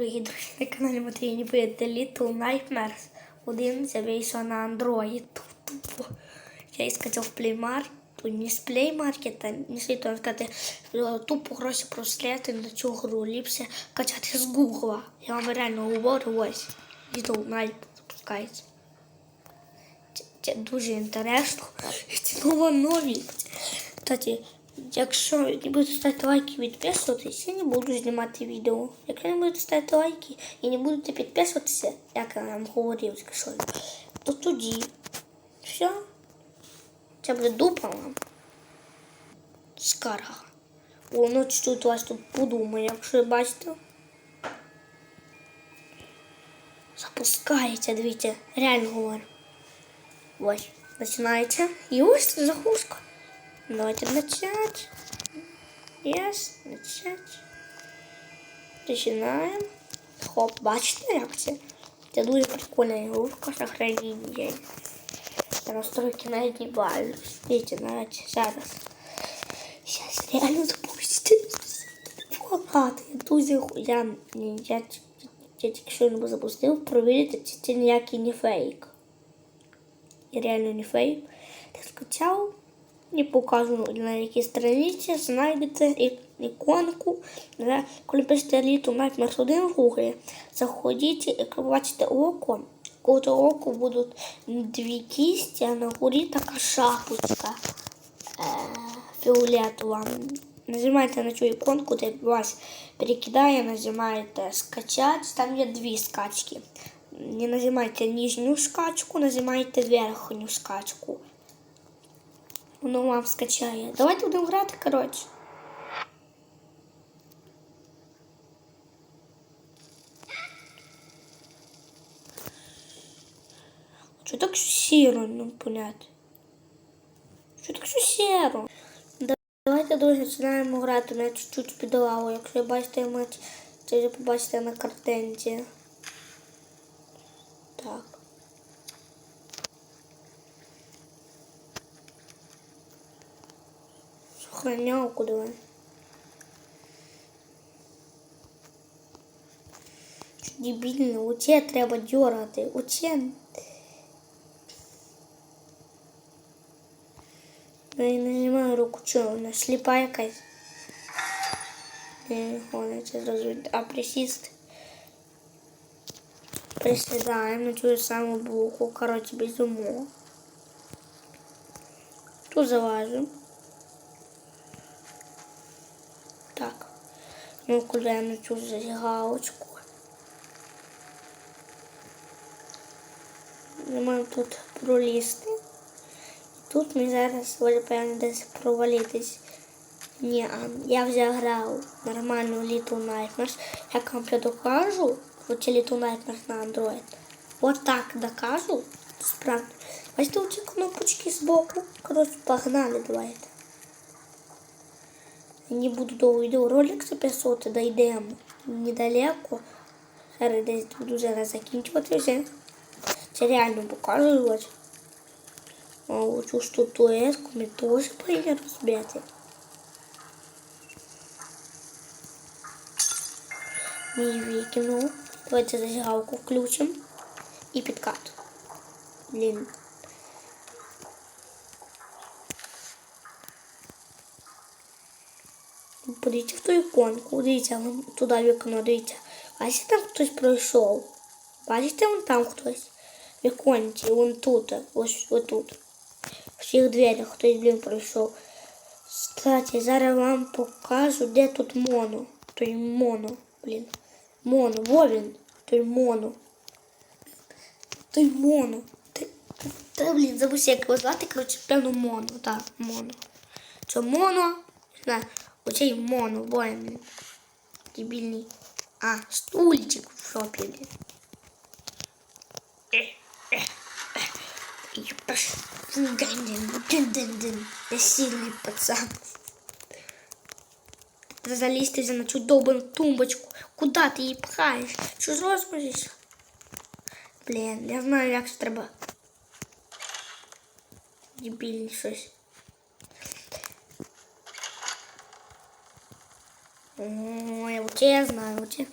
Дорогі друзі, на каналі Матвій Привіт Little Nightmares. Один це вийшов на Android. Я і скачав в Play Market, не з Play Market, не слід вам сказати, тупо гроші прослідити на цю гру. Ліпше качати з Google. Я вам реально говорю, ось. Little Night запускається. Це, дуже інтересно. Це нова новість. Кстати, якщо не будете ставити лайки і підписуватись, я не буду знімати відео. Якщо не будете ставити лайки і не будете підписуватися, як я вам говорив, скажу, то тоді все. Це буде дупа. Скарга. Воно чуть-чуть у вас тут подумає, якщо бачите. Запускається, дивіться, реально говорю. Ось, починається. І ось загрузка. Давайте начать. Yes, начать. Починаємо. Хоп, бачите, як це? Дуже прикольна ігрушка сохранення. Я настройки навіть не бавлюсь. Видите, навіть зараз. Сейчас реально запустите. Я дуже ху- я, я, я, я тільки що не запустив, провірити, чи не фейк. І реально не фейк. Я скачав і покажу на якій страниці знайдете іконку. Пишете літу Nightmares 1 в гуглі, заходіть і коли бачите око. Коло оку будуть дві кісті, а на горі така шапочка е, фіолетова. Нажимаєте на цю іконку, де вас перекидає, нажимаєте скачать, там є дві скачки. Не нажимайте нижню скачку, нажимаєте верхню скачку. Воно вам скачає. Давайте будемо грати, коротше. Що так сіро, не понять? Що так сіро? Давайте друзі починаємо грати. Мене чуть-чуть підолало. Якщо бачите матч, це вже побачите на картинці. Сохранялку давай. Дебільно, оце треба дьоргати. Оце. Я не знімаю руку, що вона сліпа якась. Не, вона це зрозуміти. А присіст. Присідаємо на ту саму блоку. Коротше, без умов. Тут залазимо. Ми вкладаємо на цю зажигалочку. Ми маємо тут пролізти. Тут ми зараз певно десь провалитись. Ні, я вже грав нормальну Little Nightmares. Як вам я докажу, оце Little Nightmares на Android. От так докажу. Справді. Бачите оці кнопочки збоку? Коротше, погнали, давайте. Не буду довго відеоролик записувати, дійдемо недалеко. Зараз десь буду зараз закінчувати вже. Це реально показувати. А оцю статуетку ми теж повинні розбити. Мій викинув. Давайте зажигалку включимо. І підкат. Блін. Подивіться в ту іконку, дивіться, туди вікно, дивіться. Бачите, там хтось пройшов. Бачите, вон там хтось. В іконці, вон тут, ось отут. В всіх дверях хтось, блін, пройшов. Кстати, зараз вам покажу, де тут моно. Той моно, блін. Моно, во він, той моно. Той моно. Та, блін, забув, як його звати, коротше, певно, моно, так, моно. Це моно, не знаю, оцей моно, воїн, блін. Дебільний. А, стульчик в шопі, блін. И пошел. Я сильный пацан. Залізти на цю довбану тумбочку. Куда ти її пхаєш? Що з розмовиш? Блін, я знаю, як це треба. Дебільні щось. Ой, вот я знаю, вот я.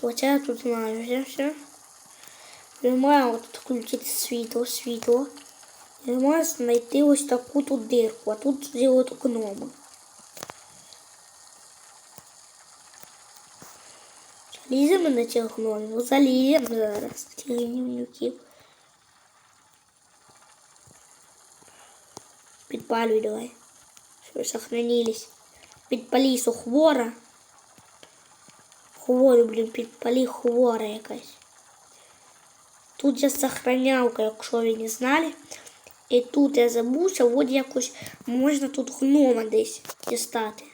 Вот я тут знаю, все, все. Приймаю вот тут включить світло, світло. Я маю знайти ось таку тут дырку, а тут зробити гнома. Заліземо на тех гномов, заліземо зараз. Тінюків. Підпалюй давай. Щоб сохранились. Підпалі сухвора. Хворю, блін, підпалі хвора якась. Тут я сохранялка, якщо ви не знали. І тут я забувся, от якось можна тут гнома десь дістати.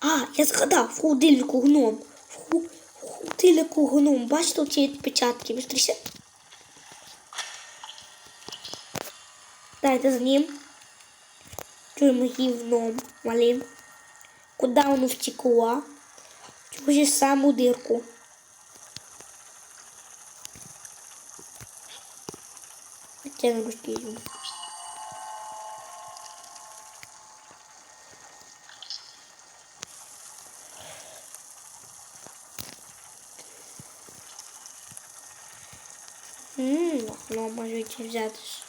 А, я згадав, в холодильнику гном. В, холодильнику гном. Бачите ці відпечатки? Бістріше. Дайте з ним. Чуємо гівном малим. Куда воно втекло? Ту же саму дирку. Хотя на русский. Ммм, ну можете взяти.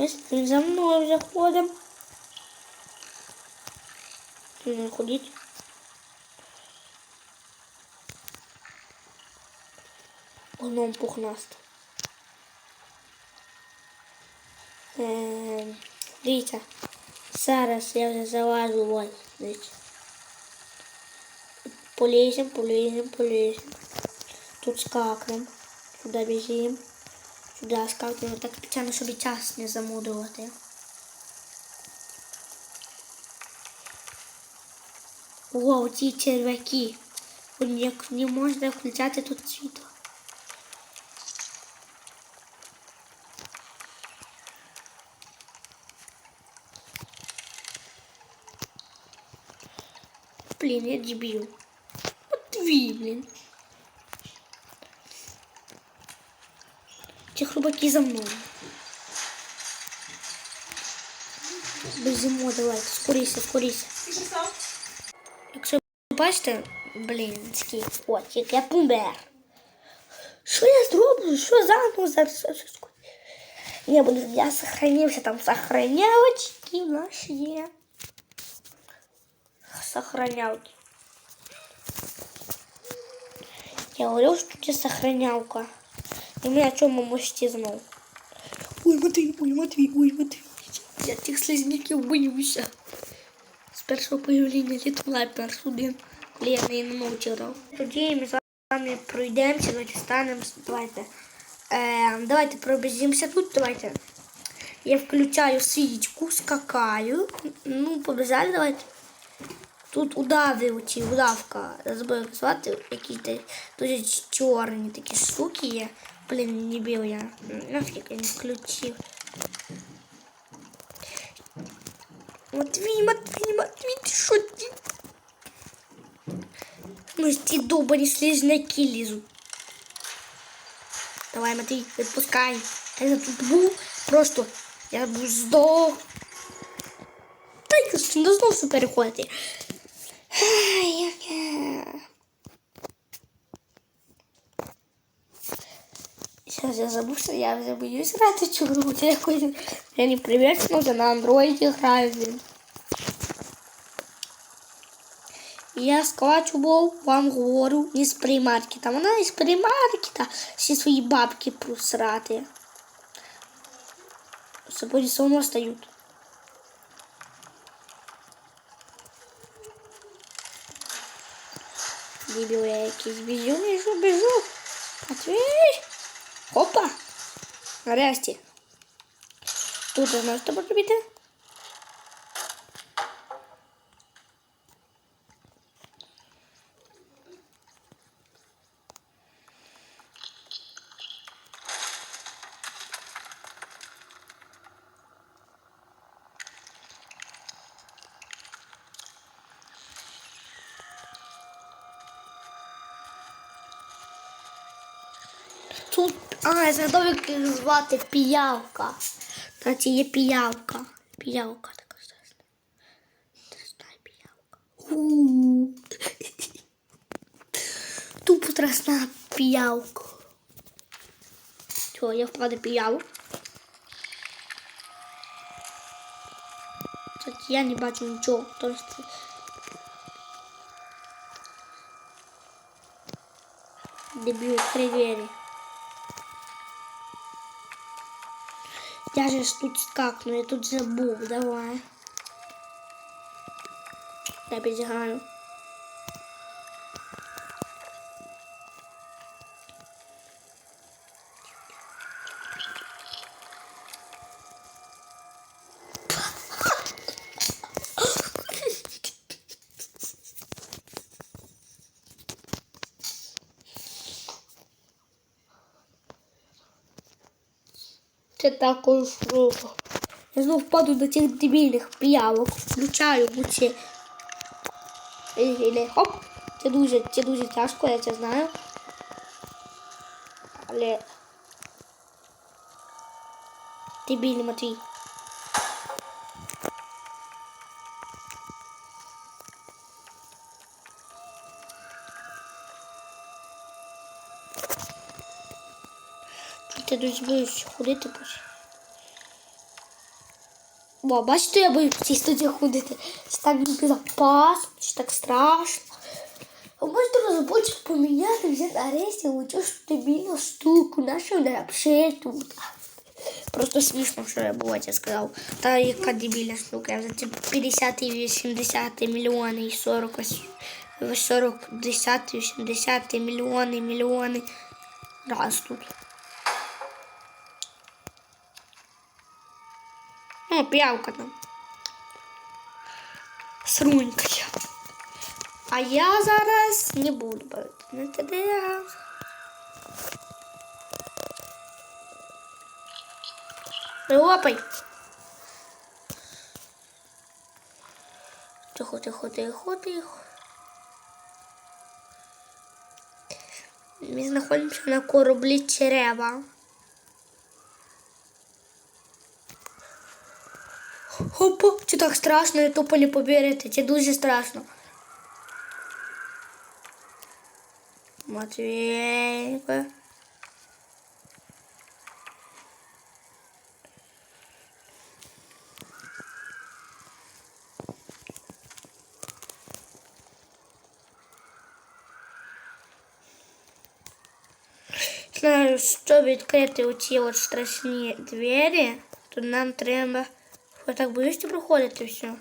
Він за мною вже ходим. Не ходіть. Гном пухнаст. Ем, дивіться, зараз я вже залажу ось, дивіться. Полезем, полезем, полезем. Тут скакнем. Сюди біжимо. Сюди скакнемо. Так спеціально, щоб час не замудрувати. О, ці черв'яки. Як не можна включати тут світло. Блін, я дебіл. От твій, блін. хробаки за мною. Безимо, давай, скоріше, скоріше. Якщо ви бачите, блін, такий котик, я помер. Що я зроблю? Що заново зараз? Що- що- що? Я буду, я сохранився, там сохранялочки в нас є. Сохранялки. Я говорил, что у тебя сохранялка. Мы о чем мы можете знать. Ой, Матвей, ой, Матвей, ой, Матвей. Я тих слизняків боюся. З першого появлення перший один, коли я не. Тоді ми з вами пройдемося, давайте станемо, давайте. Е, давайте пробіжимося тут, давайте. Я включаю свічку, скакаю. Ну, побежали, давайте. Тут удави оці, удавка. Забув звати, якісь дуже чорні такі штуки є. Блін, не бив я. Нафіг я не включив. Матвій, Матвій, Матвій, ти що ти? Ну, ці довбані слізняки лізуть. Давай, Матвій, відпускай. Я тут був, просто я був здох. Та й не знову Сейчас я забыл, что я вже боюсь грати цю гру. Я якось я не привично вже на андроїді граю. блін. Я скачу був, вам говорю, із примаркета. Вона із примаркета всі свої бабки просрати. Собою все одно стають. Дебіл я якийсь біжу, біжу, біжу. Матвій! Опа! Нарешті. Тут ви можете поробити? Тут, а, я згадав, як їх звати піявка. Кстати, є піявка. Піявка така страшна. Страшна піявка. Тупо страшна піявка. Чого, я впаду піяву? Кстати, я не бачу нічого. Тобто... Дебил, двери. Я же ж тут скакну, я тут забув, давай. Я підіграю. Це також. Я знов впаду до цих дебільних піявок. Включаю. Или хоп. Це дуже, це дуже тяжко, я це знаю. Але. Дебільний Матвій. Ти дуже боюсь ходити почав. О, бачите, я боюсь в цій студії ходити. Це так безопасно, чи так страшно. Ви можете розробочик поміняти, взяти аресті, оцю стабільну штуку, нашу взагалі тут. Просто смішно, що я було це сказав. Та яка дебільна штука. Я ці 50 і 80 мільйони і 40, ось 40, 10, 80 мільйони, мільйони. Раз тут. Ну, п'явка там. Срунька я. А я зараз не буду бавити на тебе. Лопай. Тихо, тихо, тихо, тихо. Ми знаходимося на кораблі Черева. Опа, це так страшно, я тупо не повірити. Це дуже страшно. Матвійко. Знаю, щоб відкрити оці от страшні двері, то нам треба ви так боїшся проходити все?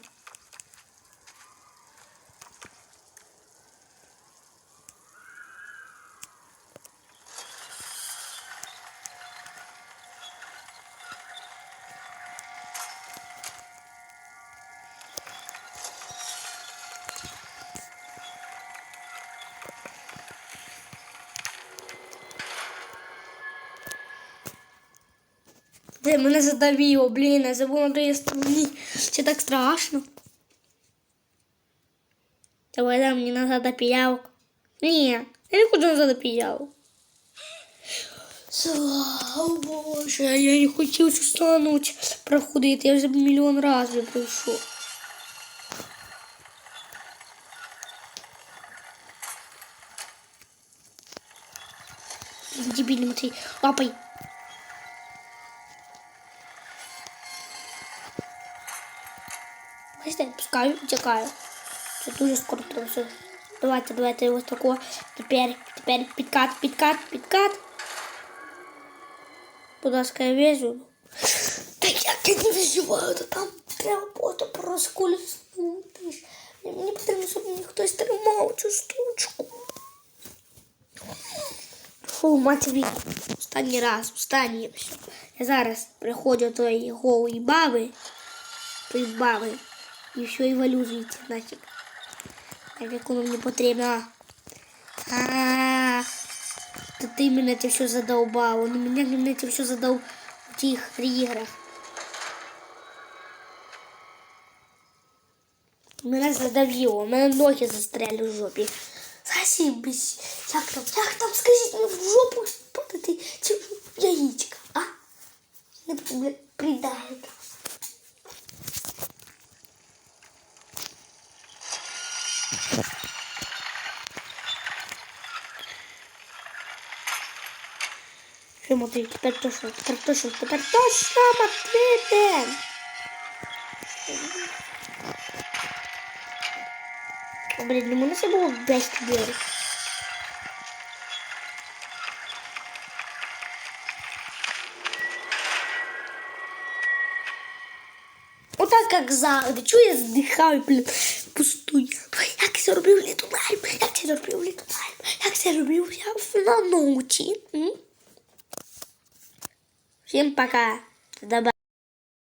Де мене задавило, блін, я забула до стороні. Це так страшно. Давай дай мені назад піявок. Ні, я не хочу назад піявок. Слава Боже, я не хотів цю стануть проходити, я вже мільйон разів пройшов. Дебільний Матвій, лапай. Бачите, пускаю, тікаю. Це дуже скоро треба все. Давайте, давайте ось тако. Тепер, тепер підкат, підкат, підкат. Будь ласка, я вижу. Та як я не виживаю, то там треба просто проскользнути. Мені потрібно, щоб мені хтось тримав цю штучку. Фу, Матвій, останній раз, останній. все. Я зараз приходжу до тої голої баби, тої баби, І все, і валю звідси нафіг. Так як воно мені потрібно. А, то ти мене це все задовбав. Он мене, мене це все задав у тих іграх. Мене задавило, мене ноги застряли в жопі. Засібись. Як там, як там, скажіть мені в жопу спадати чи в яєчка, а? Не придаю. Що, Матвій, тепер точно, тепер точно, тепер точно, Матвій! О, блін, не можна це було без тобі. Отак, як завжди. Чую, я здихаю, блін, пустую. Як це робив літулайм? Як це робив літулайм? Як це я на ноуті? М? Всім пока. До